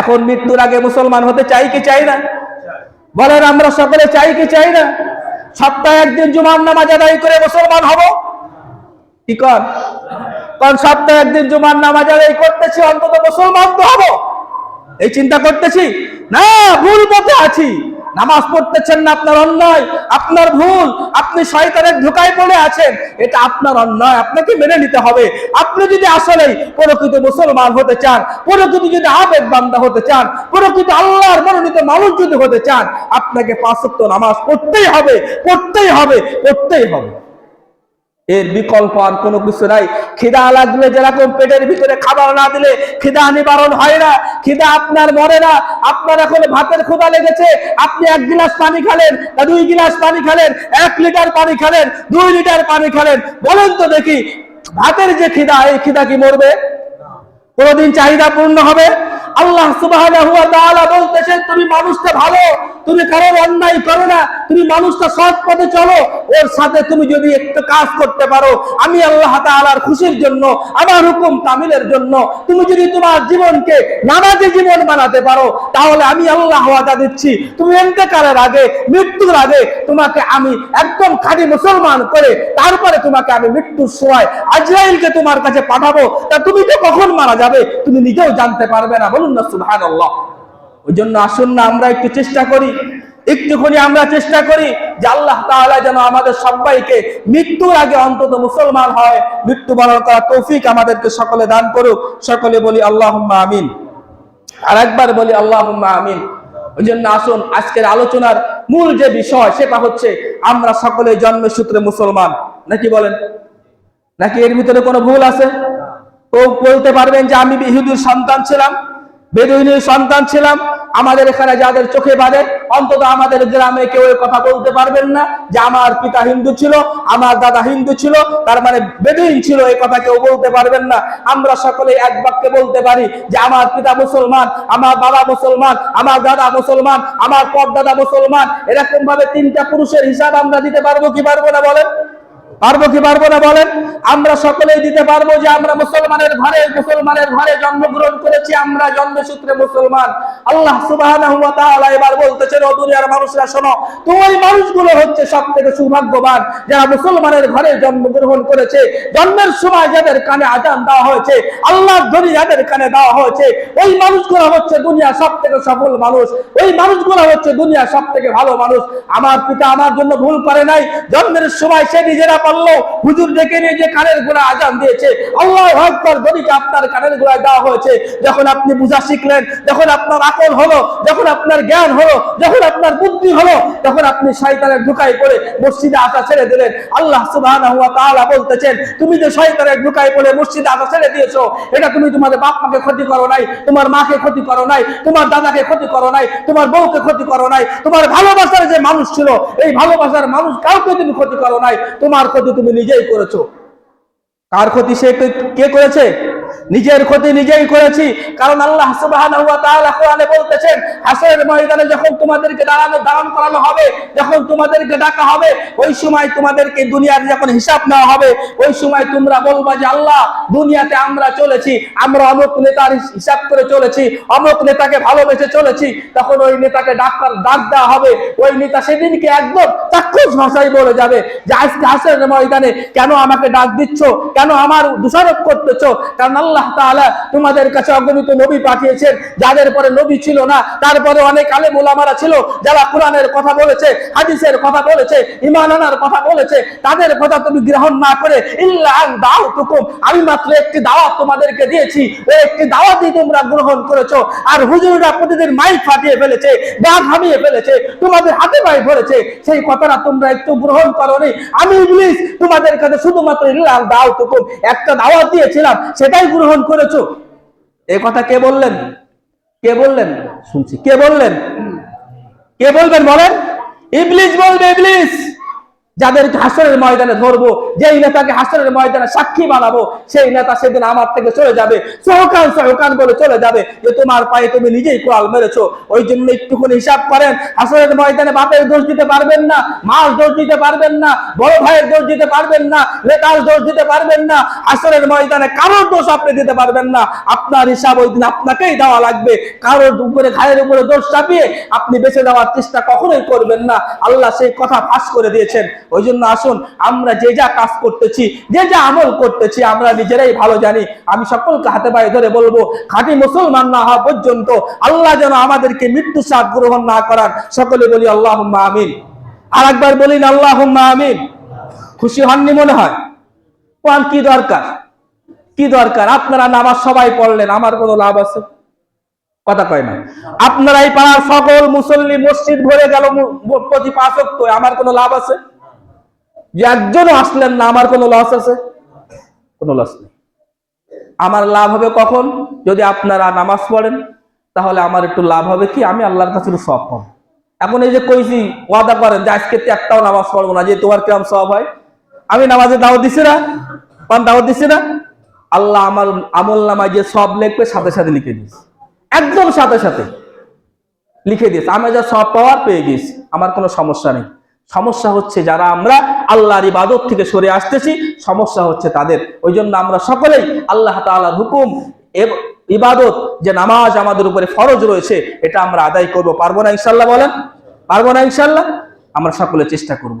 এখন মৃত্যুর আগে মুসলমান হতে চাই কি চাই না? বলেন, আমরা সকলে চাই কি চাই না? সপ্তাহে একদিন জুমার নামাজ আদায় করে মুসলমান হব? কি কর কারণ সপ্তাহে একদিন জুমার নামাজ আদায় করতেছি, অন্তত মুসলমান তো হব। এই চিন্তা করতেছি? না, ভুল পথে আছি। নামাজ পড়তেছেন না, আপনার অন্যায়, আপনার ভুল, আপনি শয়তানের ধোকায় পড়ে আছেন, এটা আপনার অন্যায়, আপনাকে মেনে নিতে হবে। আপনি যদি আসলে প্রকৃত মুসলমান হতে চান, প্রকৃত যদি আবেগ বান্দা হতে চান, প্রকৃত আল্লাহর মনোনীত মানুষ যদি হতে চান, আপনাকে পাঁচক্ত নামাজ পড়তেই হবে পড়তেই হবে পড়তেই হবে। এর বিকল্প আর কোনো কিছু নাই। খিদা লাগলে যেরকম পেটের ভিতরে খাবার না দিলে খিদা নিবারণ হয় না, খিদা আপনার মরে না। আপনার এখন ভাতের ক্ষুদা লেগেছে, আপনি এক গিলাস পানি খালেন না দুই গিলাস পানি খালেন, এক লিটার পানি খালেন, দুই লিটার পানি খালেন। বলেন তো দেখি, ভাতের যে খিদা, এই খিদা কি মরবে? কোনদিন চাহিদা পূর্ণ হবে? আল্লাহ তাআলা বলতেছেন, তুমি মানুষটা ভালো, তুমি কারোর অন্যায় করো না, তুমি মানুষটা সৎ পথে চলো, ওর সাথে তুমি যদি একটু কাজ করতে পারো, আমি আল্লাহ তাআলার খুশির জন্য, আমার হুকুম তামিলের জন্য, তুমি যদি তোমার জীবনকে নামাজি জীবন বানাতে পারো, তাহলে আমি আল্লাহ ওয়াদা দিচ্ছি, তুমি এন্তেকালের আগে, মৃত্যুর আগে তোমাকে আমি একদম খাঁটি মুসলমান করে, তারপরে তোমাকে আমি মৃত্যুর সময় আজরাইলকে তোমার কাছে পাঠাবো, তা তুমি তো কখন মারা যাবে, তুমি নিজেও জানতে পারবে না, বলুন না, সুবহানাল্লাহ। ওই জন্য আসুন না, আমরা একটু চেষ্টা করি। একটুখানি আমরা চেষ্টা করি যে আল্লাহ তাআলা যেন আমাদের সবাইকে মৃত্যুর আগে অন্তত মুসলমান হয়। মৃত্যুবরণ করার তৌফিক আমাদেরকে সকলে দান করুক। সকলে বলি আল্লাহুম্মা আমিন। আর একবার বলি আল্লাহুম্মা আমিন। ওই জন্য আসুন, আজকের আলোচনার মূল যে বিষয়, সেটা হচ্ছে আমরা সকলে জন্মসূত্রে মুসলমান। নাকি বলেন? নাকি এর ভিতরে কোনো ভুল আছে? বলতে পারবেন যে আমি ইহুদির সন্তান ছিলাম। বেদুইনের সন্তান ছিলাম। আমাদের এখানে যাদের চোখে বাঁধে, অন্তত আমাদের গ্রামে কেউ কথা বলতে পারবেন না যে আমার পিতা হিন্দু ছিল, আমার দাদা হিন্দু ছিল, তার মানে বেদুইন ছিল এই কথা কেউ বলতে পারবেন না। আমরা সকলে এক বাক্যে বলতে পারি যে আমার পিতা মুসলমান, আমার বাবা মুসলমান, আমার দাদা মুসলমান, আমার পরদাদা মুসলমান। এরকম ভাবে তিনটা পুরুষের হিসাব আমরা দিতে পারব কি পারব না বলেন? পারব কি পারব না বলেন? আমরা সকলেই দিতে পারব যে আমরা মুসলমানের ঘরে মুসলমানের ঘরে জন্মগ্রহণ করেছি, আমরা জন্মসূত্রে মুসলমান। আল্লাহ তাআলা এবার বলতেছেন দুনিয়ার মানুষরা, শোনো তো ওই মানুষগুলো হচ্ছে সবথেকে সৌভাগ্যবান যারা মুসলমানের ঘরে জন্মগ্রহণ করেছে। জন্মের সময় যাদের কানে আজান দেওয়া হয়েছে, আল্লাহর ধ্বনি যাদের কানে দেওয়া হয়েছে, ওই মানুষগুলো হচ্ছে দুনিয়া সবথেকে সফল মানুষ। ওই মানুষগুলো হচ্ছে দুনিয়া সবথেকে ভালো মানুষ। আমার পিতা আমার জন্য ভুল করে নাই। জন্মের সময় সে নিজেরা পারল হুজুর ডেকে নিয়ে যে কানের গোড়া আজান দিয়েছে, আল্লাহ আকবর গরিকে আপনার কানের গোড়ায় দেওয়া হয়েছে। যখন আপনি বুঝা শিখলেন, যখন আপনার আকল হলো, যখন আপনার জ্ঞান হলো, যখন আপনার বুদ্ধি হলো, তখন আপনি শয়তানের ঢুকাই পড়ে মসজিদে আসা ছেড়ে দিলেন। আল্লাহ তাআলা বলতেছেন, তুমি যে শয়তানের ঢুকাই পড়ে মসজিদে আসা ছেড়ে দিয়েছ, এটা তুমি তোমাদের বাপ মাকে ক্ষতি করো নাই, তোমার মাকে ক্ষতি করো নাই, তোমার দাদাকে ক্ষতি করো নাই, তোমার বউকে ক্ষতি করো নাই, তোমার ভালোবাসার যে মানুষ ছিল, এই ভালোবাসার মানুষ কাউকে তুমি ক্ষতি করো নাই। তোমার ক্ষতি তুমি নিজেই করেছ। কার ক্ষতি সে কে- করেছে? নিজের ক্ষতি নিজেই করেছি। কারণ আল্লাহ কোরআনে বলতেছেন, হাসরের ময়দানে যখন তোমাদেরকে দাঁড়ানো, দাঁড়ান করানো হবে, যখন তোমাদেরকে ডাকা হবে, ওই সময় তোমাদেরকে দুনিয়ার যখন হিসাব নেওয়া হবে, ওই সময় তোমরা বলবা যে, আল্লাহ, দুনিয়াতে আমরা চলেছি, আমরা অমুক নেতার হিসাব করে চলেছি, অমুক নেতাকে ভালোবেসে চলেছি। তখন ওই নেতাকে ডাক্তার, ডাক দেওয়া হবে। ওই নেতা সেদিনকে একদম চাক্ষুষ ভাষায় বলে যাবে যে, আজকে হাসরের ময়দানে কেন আমাকে ডাক দিচ্ছ? কেন আমার দোষারোপ করতেছ? কারণ আল্লাহ তাআলা তোমাদের কাছে অগণিত নবী পাঠিয়েছেন, যাদের পরে নবী ছিল না তারপরে অনেক আলেম ওলামারা ছিল যারা কোরআনের কথা বলেছে, হাদিসের কথা বলেছে ইমান আনার কথা বলেছে, তাদের কথা তুমি গ্রহণ না করে ইল্লা আন দাওতুকুম আমি মাত্র একটি দাওয়াত তোমাদেরকে দিয়েছি ওই একটি দাওয়াতই তোমরা গ্রহণ করেছ, আর হুজুররা প্রতিদিন মাইক ফাটিয়ে ফেলেছে গা ঘামিয়ে ফেলেছে, তোমাদের হাতে পায়ে ধরেছে, সেই কথাটা তোমরা একটু গ্রহণ করনি। আমি ইংলিশ তোমাদের কাছে শুধুমাত্র ইল্লা দাও দাওতুকুম একটা দাওয়াত দিয়েছিলাম, সেটাই গ্রহণ করেছ? এ কথা কে বললেন? কে বললেন? শুনছি। কে বললেন? কে বলবেন বলেন? ইবলিস বলবে, ইবলিস! যাদেরকে হাসরের ময়দানে ধরবো, যেই নেতাকে হাসরের ময়দানে সাক্ষী বানাবো, সেই নেতা সেদিন আমার থেকে চলে যাবে। সহকান সহকান বলে চলে যাবে যে, তোমার পায়ে তুমি নিজেই কোয়াল মেরেছো। ওই জন্য একটুখানি হিসাব করেন, হাসরের ময়দানে বাপের দোষ দিতে পারবেন না, মার দোষ দিতে পারবেন না, বড় ভাইয়ের দোষ দিতে পারবেন না, নেতার দোষ দিতে পারবেন না, হাসরের ময়দানে কারোর দোষ আপনি দিতে পারবেন না। আপনার হিসাব ওই দিন আপনাকেই দেওয়া লাগবে। কারোর উপরে, ঘায়ের উপরে দোষ চাপিয়ে আপনি বেঁচে দেওয়ার চেষ্টা কখনোই করবেন না। আল্লাহ সেই কথা ফাঁস করে দিয়েছেন। ওই জন্য আসুন আমরা যে যা কাজ করতেছি যে যা আমল করতেছি আমরা নিজেরাই ভালো জানি। আমি সকলকে হাতে পায়ে ধরে বলব খাঁটি মুসলমান না হওয়া পর্যন্ত আল্লাহ যেন আমাদেরকে মৃত্যু সাপ গ্রহণ না করান সকলে বলি আল্লাহ আমিন। আর একবার বলি না আল্লাহ আমিন। খুশি হননি মনে হয়? কোন কি দরকার? কি দরকার? আপনারা নামাজ সবাই পড়লেন আমার কোনো লাভ আছে? কথা কয় না। আপনারা এই পাড়ার সকল মুসল্লি মসজিদ ভরে গেল প্রতি পাঁচ ওয়াক্ত, আমার কোনো লাভ আছে? যে একজনও আসলেন না, আমার কোনো লস আছে? কোনো লস নেই। আমার লাভ হবে কখন? যদি আপনারা নামাজ পড়েন, তাহলে আমার একটু লাভ হবে কি? আমি আল্লাহর কাছে একটু সব পাবো। এখন এই যে কইছি, ওয়াদা করেন যে আজকে একটাও নামাজ পড়ব না, যে তোমার কিরম সব হয়? আমি নামাজে দাওয়াত দিছি না? পান দাওয়াত দিছি না? আল্লাহ আমার আমল নামায় যে সব লিখবে, সাথে সাথে লিখে দিস একদম সাথে সাথে লিখে দিয়েছে। আমি যা সব পাওয়ার পেয়ে গেছি, আমার কোনো সমস্যা নেই। সমস্যা হচ্ছে যারা আমরা আল্লাহর ইবাদত থেকে সরে আসতেছি, সমস্যা হচ্ছে তাদের। ওই জন্য আমরা সকলেই আল্লাহ তালার হুকুম ইবাদত, যে নামাজ আমাদের উপরে ফরজ রয়েছে, এটা আমরা আদায় করব। পারব না ইনশাল্লাহ বলেন? পারব না ইনশাল্লাহ আমরা সকলে চেষ্টা করব।